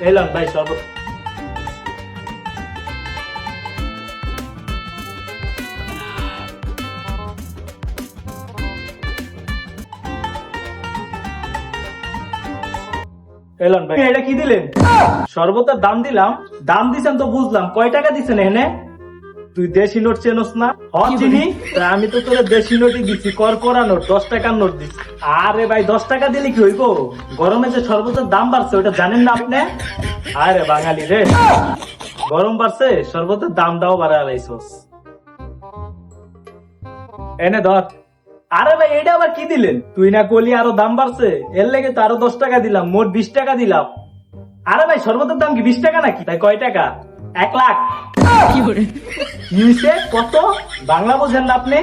এলাম ভাই শরবত এলন ভাই। এটা কি দিলেন? সর্বতার দাম দিলাম দাম দিছেন তো বুঝলাম। কয় টাকা দিছেন এনে? তুই দেশি নোট চেনস না? হ চিনি? আমি তো তোর দেশি নোটই দিচ্ছি কর করা নোট দশ টাকার নোট দিচ্ছি আরে ভাই দশ টাকা দিলে কি হইব? গরমে যে শরবতের দাম বাড়ছে ওটা জানেন না আপনি? আরে বাঙালি রে। গরম বাড়ছে শরবতের দামটাও বাড়া লাইছস এনে ধর। আরে ভাই এটা আবার কি দিলেন? তুই না কলি আরও দাম বাড়ছে? এর লেগে তো আরও দশ টাকা দিলাম মোট বিশ টাকা দিলাম। আরে ভাই শরবতের দাম কি বিশ টাকা নাকি? তাই কয় টাকা? এক লাখ। কি হইছে? কত? বাংলা বোঝেন না আপনি?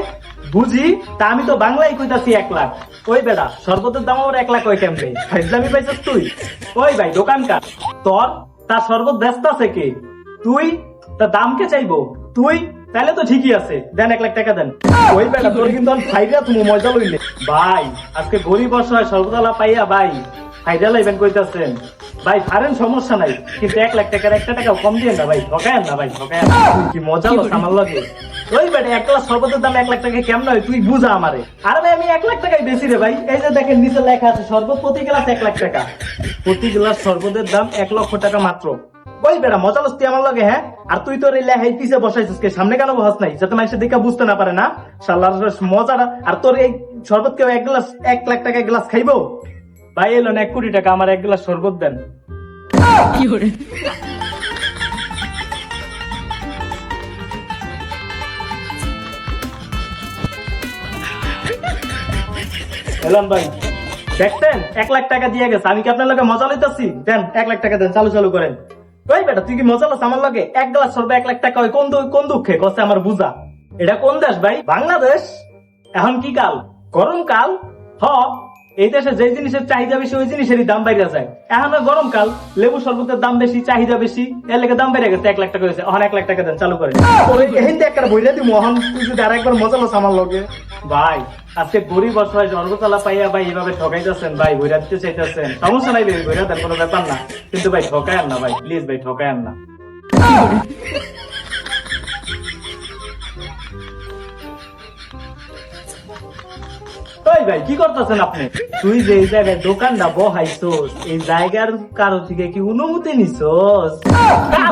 বুঝি? তা আমি তো বাংলাই কইতাছি এক লাখ। ওই বেড়া শরবতের দাম আমার এক লাখ ওই কেমনে? ফাইজলামি পাইছিস তুই? ওই ভাই দোকানকার। তোর তার শরবত ব্যস্ত আছে কে? তুই তা দাম কে চাইব? তুই তাহলে তো ঠিকই আছে। দেন এক লাখ টাকা দেন। ওই বেটা তোর কিন্তু ফাইদা তুমি মজা লইলে। ভাই আজকে গরিব অসহায় সর্বতলা পাইয়া ভাই লাইবেন কইতাছেন ভাই ফারেন সমস্যা নাই। কিন্তু এক লাখ টাকার একটা টাকা কম দিয়ে না ভাই। ঠকায়েন না ভাই। তুই কি মজা আমার লগে। ওই বেটা এক শরবতের দাম এক লাখ টাকা কেমন হয়? তুই বুঝা আমারে। আরে ভাই আমি এক লাখ টাকাই বেশি রে ভাই। এই যে দেখেন নিচে লেখা আছে শরবত প্রতি গ্লাস এক লাখ টাকা। প্রতি গ্লাস শরবতের দাম এক লক্ষ টাকা মাত্র। ওই বেটা মজা লস তুই আমার লগে হ্যাঁ? আর তুই তোর এই লেহাই পিছে বসাইছিস কে? সামনে কেন বসাস নাই? যাতে মানুষের দিকে বুঝতে না পারে না? শালার মজাটা আর তোর এই শরবত কেউ এক গ্লাস এক লাখ টাকা গ্লাস খাইবো? ভাই এলো এক কোটি টাকা, আমার এক গ্লাস শরবত দেন। এলাম ভাই, দেখছেন? এক লাখ টাকা দিয়ে গেছে, আমি কি আপনার লগে মজা লইতাছি? দেন, এক লাখ টাকা দেন, চালু চালু করেন। ওই বেটা, তুই কি মজা লাস আমার লগে? এক গ্লাস সরবে এক লাখ টাকা কোন কোন দুঃখে? কষ্ট আমার বুঝা। এটা কোন দেশ ভাই? বাংলাদেশ? এখন কি কাল? গরম কাল হ এই দেশে যে জিনিসের চাহিদা বেশি ওই জিনিসেরই দাম বাইরে যায়। এখন গরমকাল লেবু শরবতের দাম বেশি চাহিদা বেশি এর লেগে দাম বেড়ে গেছে এক লাখ টাকা হয়েছে। এখন এক লাখ টাকা দেন চালু করে একটা বইরা দিব এখন তুই যদি আরেকবার মজা লস আমার লগে। ভাই আজকে গরিব অসহায় জন্মতলা পাইয়া ভাই এভাবে ঠকাইতেছেন ভাই বইরা দিতে চাইতেছেন। সমস্যা নাই ভাই বইরা দেন কোনো ব্যাপার না। কিন্তু ভাই ঠকায়েন না ভাই প্লিজ ভাই ঠকায়েন না। ওই ভাই, কি করতেছেন আপনি? তুই যে বহাইছোস, এই জায়গার কারও থেকে কি অনুমতি নিছোস?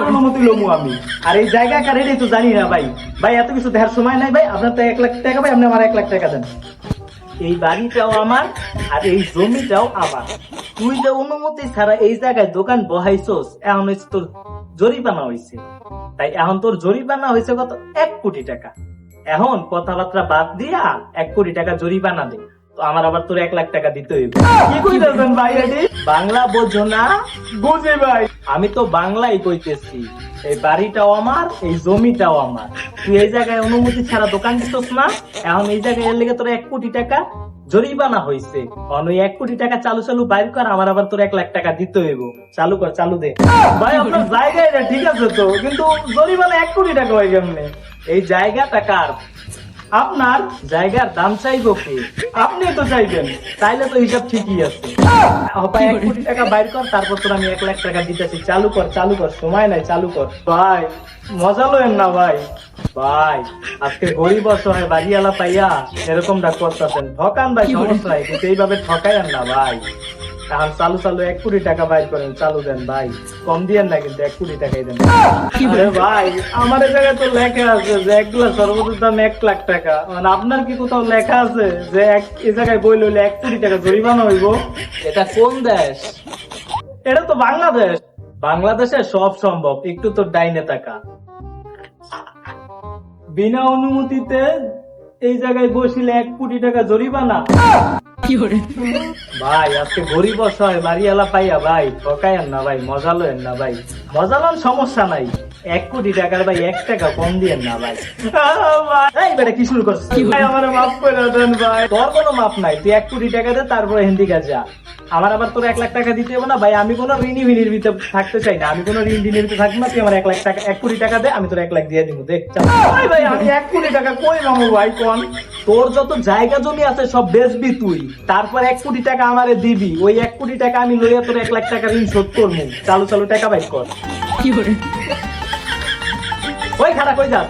অনুমতি লমু আমি? আর এই জায়গা তো জানি না ভাই। ভাই, এত কিছু দেখার সময় নাই ভাই, আপনার তো এক লাখ টাকা, ভাই, আপনি আমার এক লাখ টাকা দেন। এই বাড়িটাও আমার, আর এই জমিটাও আমার। তুই যে অনুমতি ছাড়া এই জায়গায় দোকান বহাইছোস, এখন তোর জরিমানা হয়েছে তাই এখন তোর জরিমানা হয়েছে কত? এক কোটি টাকা। এখন কথাবার্তা বাদ দিয়া এক কোটি টাকা জরিমানা দে। তো আমার আবার তোর এক লাখ টাকা দিতে হইবে। কি কইতেছেন ভাই এটি বাংলা বোঝো না? বুঝি ভাই। আমি তো বাংলাই কইতেছি। এই বাড়িটাও আমার এই জমিটাও আমার। তুই এই জায়গায় অনুমতি ছাড়া দোকান দিতস না? এখন এই জায়গায় এর লেগে তোর এক কোটি টাকা জরিমানা হয়েছে এখন ওই এক কোটি টাকা চালু চালু বাইর কর আমার আবার তোর এক লাখ টাকা দিতে হইব। চালু কর চালু দে। ভাই আপনার জায়গায় এটা ঠিক আছে তো কিন্তু জরিমানা এক কোটি টাকা হয় কেমনে? এই জায়গাটা কার? আপনার জায়গার দাম চাইব কি? আপনি তো চাইবেন তাইলে তো হিসাব ঠিকই আছে। ভাই এক কোটি টাকা বাইর কর তারপর তোর আমি এক লাখ টাকা দিতেছি। চালু কর চালু কর সময় নাই চালু কর। ভাই মজা লোয়েন না ভাই। ভাই আজকে গরিব অসহায় বাড়িওয়ালা পাইয়া এরকমটা করতেছেন। ঠকান ভাই সমস্যা কিন্তু এইভাবে ঠকাইয়েন না ভাই। চালু চালু এক কোটি টাকা বাইর করেন চালু দেন ভাই। কম দিয়েন না কিন্তু এক কোটি টাকাই দেন। ভাই আমার জায়গায় তো লেখা আছে যে এক গ্লাস সর্বোচ্চ দাম এক লাখ টাকা। মানে আপনার কি কোথাও লেখা আছে যে এক এই জায়গায় বই লইলে এক কোটি টাকা জরিমানা হইব? এটা কোন দেশ? এটা তো বাংলাদেশ। বাংলাদেশে সব সম্ভব একটু তো ডাইনে টাকা বিনা অনুমতিতে এই জায়গায় বসিলে এক কোটি টাকা জরিমানা। ভাই আজকে গরিব অসহায় বাড়িওয়ালা পাইয়া ভাই ঠকায়েন না ভাই মজা লয়েন না ভাই। মজা লন সমস্যা নাই। এক কোটি টাকার ভাই এক টাকা কম দিয়েন না ভাই। এই বেটা কি শুরু করছিস? ভাই আমার মাফ করে দেন ভাই। তোর কোনো মাপ নাই। তুই এক কোটি টাকা দে তারপরে হিন্দিকা যা। আমার আবার তোর এক লাখ টাকা দিতে হবে না ভাই। আমি কোনো ঋণী ভিনির ভিতরে থাকতে চাই না। আমি কোনো ঋণ ঋণের ভিতরে থাকব না। তুই আমার এক লাখ টাকা এক কোটি টাকা দে আমি তোর এক লাখ দিয়ে দিব দেখ ভাই ভাই আমি এক কোটি টাকা কই মামু ভাই কোন? তোর যত জায়গা জমি আছে সব বেচবি তুই। তারপর এক কোটি টাকা আমারে দিবি। ওই এক কোটি টাকা আমি লইয়া তোর এক লাখ টাকা ঋণ শোধ করব। চালু চালু টাকা বাইক কর। কি করে? ওই খারাপ হয়ে যাস?